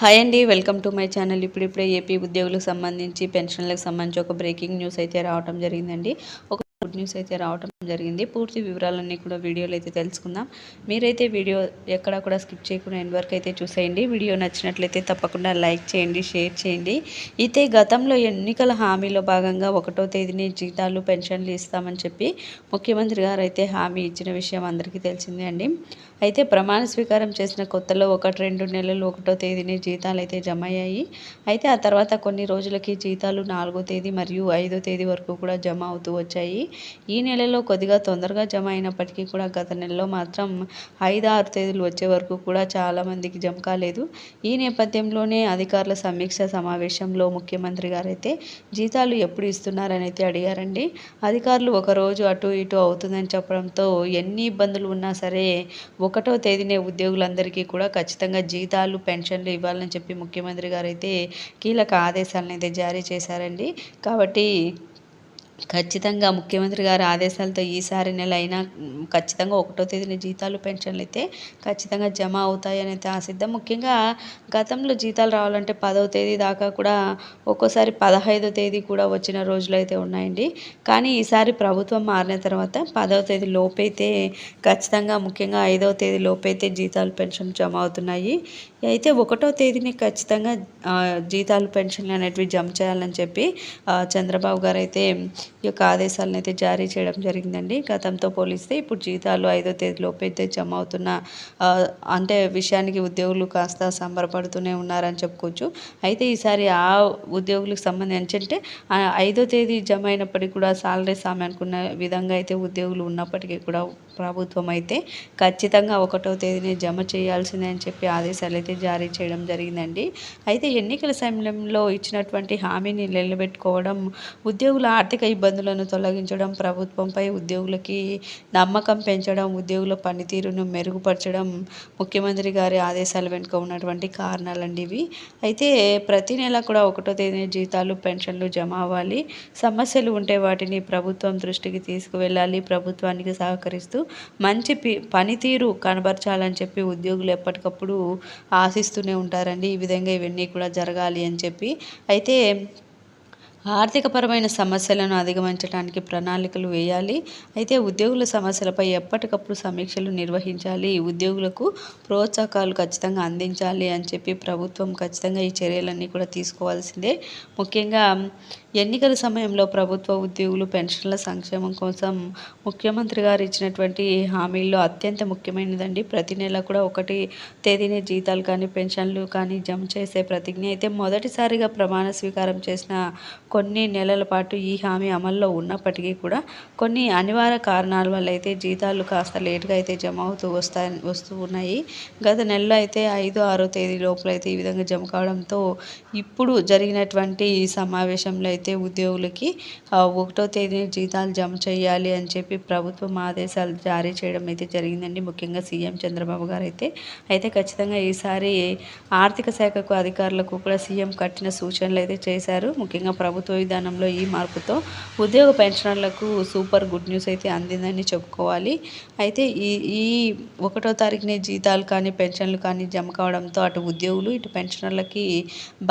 Hi అండి welcome to my channel. ఇప్పుడిప్పుడే AP ఉద్యోగులకు సంబంధించి పెన్షన్లకు సంబంధించి ఒక బ్రేకింగ్ న్యూస్ అయితే రావడం జరిగిందండి. ఒక గుడ్ న్యూస్ అయితే రావడం జరిగింది. పూర్తి వివరాలన్నీ కూడా వీడియోలో అయితే తెలుసుకుందాం. మీరైతే వీడియో ఎక్కడ కూడా స్కిప్ చేయకుండా ఎండ్ వరకు అయితే చూసేయండి. వీడియో నచ్చినట్లయితే తప్పకుండా లైక్ చేయండి షేర్ చేయండి. అయితే గతంలో ఎన్నికల హామీలో భాగంగా ఒకటో తేదీని జీతాలు పెన్షన్లు ఇస్తామని చెప్పి ముఖ్యమంత్రి గారు అయితే హామీ ఇచ్చిన విషయం అందరికీ తెలిసిందే అండి. అయితే ప్రమాణ స్వీకారం చేసిన కొత్తలో ఒకటి రెండు నెలలు ఒకటో తేదీని జీతాలు అయితే జమ అయ్యాయి అయితే ఆ తర్వాత కొన్ని రోజులకి జీతాలు నాలుగో తేదీ మరియు ఐదో తేదీ వరకు కూడా జమ అవుతూ వచ్చాయి. ఈ నెలలో కొద్దిగా తొందరగా జమ అయినప్పటికీ కూడా గత నెలలో మాత్రం ఐదు ఆరు తేదీలు వచ్చే వరకు కూడా చాలామందికి జమ కాలేదు. ఈ నేపథ్యంలోనే అధికారుల సమీక్ష సమావేశంలో ముఖ్యమంత్రి గారైతే జీతాలు ఎప్పుడు ఇస్తున్నారని అయితే అడిగారండి. అధికారులు ఒకరోజు అటు ఇటు అవుతుందని చెప్పడంతో ఎన్ని ఇబ్బందులు ఉన్నా సరే ఒకటో తేదీనే ఉద్యోగులందరికీ కూడా ఖచ్చితంగా జీతాలు పెన్షన్లు ఇవ్వాలని చెప్పి ముఖ్యమంత్రి గారైతే కీలక ఆదేశాలను అయితే జారీ చేశారండి. కాబట్టి ఖచ్చితంగా ముఖ్యమంత్రి గారి ఆదేశాలతో ఈసారి నెల అయినా ఖచ్చితంగా ఒకటో తేదీన జీతాలు పెన్షన్లు అయితే ఖచ్చితంగా జమ అవుతాయని అయితే ఆశిద్దాం ముఖ్యంగా గతంలో జీతాలు రావాలంటే పదవ తేదీ దాకా కూడా ఒక్కోసారి పదహైదో తేదీ కూడా వచ్చిన రోజులు అయితే ఉన్నాయండి. కానీ ఈసారి ప్రభుత్వం మారిన తర్వాత పదవ తేదీ లోపైతే ఖచ్చితంగా ముఖ్యంగా ఐదవ తేదీ లోపైతే జీతాలు పెన్షన్ జమ అవుతున్నాయి. అయితే ఒకటో తేదీని ఖచ్చితంగా జీతాలు పెన్షన్లు అనేటివి జమ చేయాలని చెప్పి చంద్రబాబు గారు అయితే ఈ యొక్క ఆదేశాలను అయితే జారీ చేయడం జరిగిందండి. గతంతో పోలిస్తే ఇప్పుడు జీతాలు ఐదో తేదీలోపు అయితే జమ అవుతున్న అంటే విషయానికి ఉద్యోగులు కాస్త సంబరపడుతూనే ఉన్నారని చెప్పుకోవచ్చు. అయితే ఈసారి ఆ ఉద్యోగులకు సంబంధించి అంటే ఐదో తేదీ జమ అయినప్పటికీ కూడా సాలరీస్ ఆమె అనుకున్న విధంగా అయితే ఉద్యోగులు ఉన్నప్పటికీ కూడా ప్రభుత్వం అయితే ఖచ్చితంగా ఒకటో తేదీని జమ చేయాల్సిందే అని చెప్పి ఆదేశాలు అయితే జారీ చేయడం జరిగిందండి. అయితే ఎన్నికల సమయంలో ఇచ్చినటువంటి హామీని నిలబెట్టుకోవడం ఉద్యోగుల ఆర్థిక ఇబ్బందులను తొలగించడం ప్రభుత్వంపై ఉద్యోగులకి నమ్మకం పెంచడం ఉద్యోగుల పనితీరును మెరుగుపరచడం ముఖ్యమంత్రి గారి ఆదేశాల వెనుక ఉన్నటువంటి కారణాలండి ఇవి. అయితే ప్రతి నెల కూడా ఒకటో తేదీన జీతాలు పెన్షన్లు జమ అవ్వాలి. సమస్యలు ఉంటే వాటిని ప్రభుత్వం దృష్టికి తీసుకువెళ్ళాలి. ప్రభుత్వానికి సహకరిస్తూ మంచి పనితీరు కనబరచాలని చెప్పి ఉద్యోగులు ఎప్పటికప్పుడు ఆశిస్తూనే ఉంటారండి. ఈ విధంగా ఇవన్నీ కూడా జరగాలి అని చెప్పి. అయితే ఆర్థికపరమైన సమస్యలను అధిగమించడానికి ప్రణాళికలు వేయాలి. అయితే ఉద్యోగుల సమస్యలపై ఎప్పటికప్పుడు సమీక్షలు నిర్వహించాలి. ఉద్యోగులకు ప్రోత్సాహకాలు ఖచ్చితంగా అందించాలి అని చెప్పి ప్రభుత్వం ఖచ్చితంగా ఈ చర్యలన్నీ కూడా తీసుకోవాల్సిందే. ముఖ్యంగా ఎన్నికల సమయంలో ప్రభుత్వ ఉద్యోగులు పెన్షన్ల సంక్షేమం కోసం ముఖ్యమంత్రి గారు ఇచ్చినటువంటి హామీల్లో అత్యంత ముఖ్యమైనదండి. ప్రతి నెల కూడా ఒకటి తేదీనే జీతాలు కానీ పెన్షన్లు కానీ జమ చేసే ప్రతిజ్ఞ. అయితే మొదటిసారిగా ప్రమాణ స్వీకారం చేసిన కొన్ని నెలల పాటు ఈ హామీ అమల్లో ఉన్నప్పటికీ కూడా కొన్ని అనివార్య కారణాల వల్ల అయితే జీతాలు కాస్త లేట్గా అయితే జమ అవుతూ వస్తా వస్తూ ఉన్నాయి. గత నెలలో అయితే ఐదు ఆరో తేదీ లోపల అయితే ఈ విధంగా జమ కావడంతో ఇప్పుడు జరిగినటువంటి సమావేశంలో అయితే ఉద్యోగులకి ఒకటో తేదీ జీతాలు జమ చేయాలి అని చెప్పి ప్రభుత్వం ఆదేశాలు జారీ చేయడం అయితే జరిగిందండి. ముఖ్యంగా సీఎం చంద్రబాబు గారు అయితే అయితే ఖచ్చితంగా ఈసారి ఆర్థిక శాఖకు అధికారులకు కూడా సీఎం కట్టిన సూచనలు అయితే చేశారు. ముఖ్యంగా ప్రభుత్వ విధానంలో ఈ మార్పుతో ఉద్యోగ పెన్షనర్లకు సూపర్ గుడ్ న్యూస్ అయితే అందిందని చెప్పుకోవాలి. అయితే ఈ ఈ ఒకటో తారీఖునే జీతాలు కానీ పెన్షన్లు కానీ జమ కావడంతో అటు ఉద్యోగులు ఇటు పెన్షనర్లకి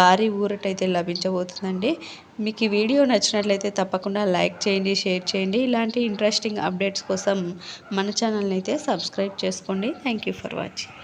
భారీ ఊరటైతే లభించబోతుందండి. మీకు ఈ వీడియో నచ్చినట్లయితే తప్పకుండా లైక్ చేయండి షేర్ చేయండి. ఇలాంటి ఇంట్రెస్టింగ్ అప్డేట్స్ కోసం మన ఛానల్ని అయితే సబ్స్క్రైబ్ చేసుకోండి. Thank you for watching.